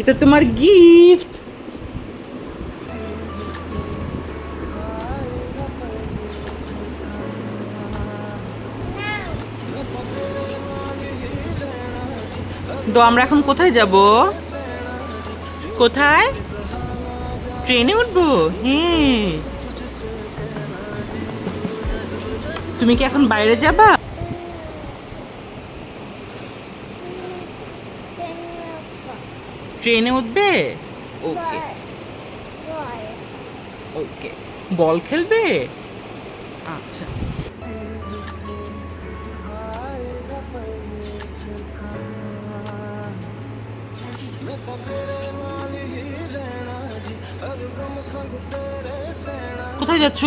এটা তোমার গিফট তো আমরা এখন কোথায় যাব? কোথায়? ট্রেনে উঠবো? হ্যাঁ। তুমি কি এখন বাইরে যাবা? ট্রেনে উঠবে? ওকে। ওকে। বল খেলবে? আচ্ছা। কোথায় যাচ্ছ?